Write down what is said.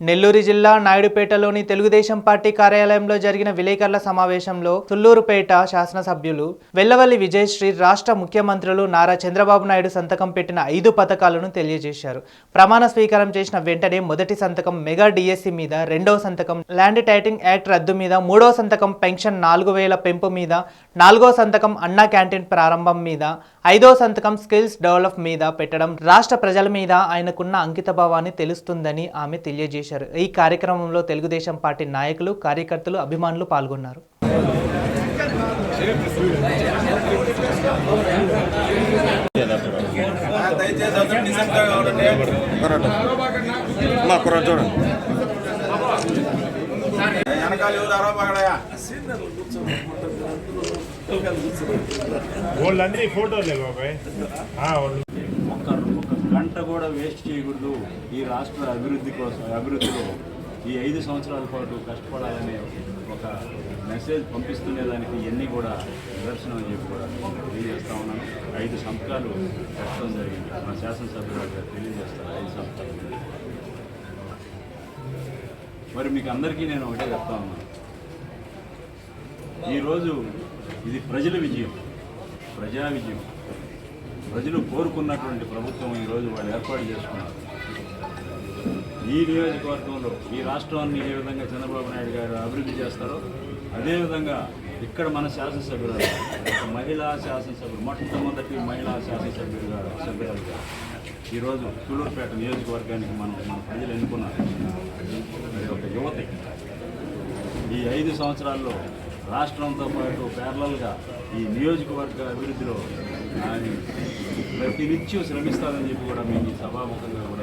నెల్లూరు జిల్లా నాయుడుపేటలోని తెలుగుదేశం పార్టీ కార్యాలయంలో జరిగిన విలేకరుల సమావేశంలో తుల్లూరుపేట శాసనసభ్యులు వెల్లవల్లి విజయశ్రీ రాష్ట్ర ముఖ్యమంత్రులు నారా చంద్రబాబు నాయుడు సంతకం పెట్టిన ఐదు పథకాలను తెలియజేశారు. ప్రమాణ స్వీకారం చేసిన వెంటనే మొదటి సంతకం మెగా డిఎస్సి మీద రెండవ సంతకం ల్యాండ్ టైటింగ్ యాక్ట్ రద్దు మీద మూడవ సంతకం పెన్షన్ నాలుగు వేల పెంపు మీద నాలుగో సంతకం అన్నా క్యాంటీన్ ప్రారంభం మీద ఐదో సంతకం స్కిల్స్ డెవలప్ మీద పెట్టడం రాష్ట్ర ప్రజల మీద ఆయనకున్న అంకితభావాన్ని తెలుస్తుందని ఆమె తెలియజేశారు. ఈ కార్యక్రమంలో తెలుగుదేశం పార్టీ నాయకులు కార్యకర్తలు అభిమానులు పాల్గొన్నారు. వాళ్ళందరి ఫోటోలే బాబాయ్. పంట గంట కూడా వేస్ట్ చేయకూడదు ఈ రాష్ట్ర అభివృద్ధి కోసం అభివృద్ధిలో ఈ ఐదు సంవత్సరాల పాటు కష్టపడాలనే ఒక మెసేజ్ పంపిస్తునే దానికి ఇవన్నీ కూడా నిదర్శనం అని చెప్పి కూడా తెలియజేస్తా ఉన్నాను. ఐదు సంతకాలు పెట్టడం జరిగింది. మా శాసనసభ్యులు గారు తెలియజేస్తారు. ఐదు సంతకాలు మరి మీకు అందరికీ నేను ఒకటే చెప్తా ఉన్నాను. ఈరోజు ఇది ప్రజల విజయం. ప్రజా విజయం. ప్రజలు కోరుకున్నటువంటి ప్రభుత్వం ఈరోజు వాళ్ళు ఏర్పాటు చేసుకున్నారు. ఈ నియోజకవర్గంలో ఈ రాష్ట్రాన్ని ఏ విధంగా చంద్రబాబు నాయుడు గారు అభివృద్ధి చేస్తారో అదేవిధంగా ఇక్కడ మన శాసనసభ్యురాలు మహిళా శాసనసభ్యులు మొట్టమొదటి మహిళా శాసనసభ్యులుగా సభ్యురాలుగా ఈరోజు తుళ్ళూరుపేట నియోజకవర్గానికి మనం మన ప్రజలు ఎన్నుకున్నారు. ఒక యువతి. ఈ ఐదు సంవత్సరాల్లో రాష్ట్రంతో పాటు ప్యారలల్గా ఈ నియోజకవర్గ అభివృద్ధిలో ప్రతినిత్యం శ్రమిస్తారని చెప్పి కూడా మేము సభాముఖంగా కూడా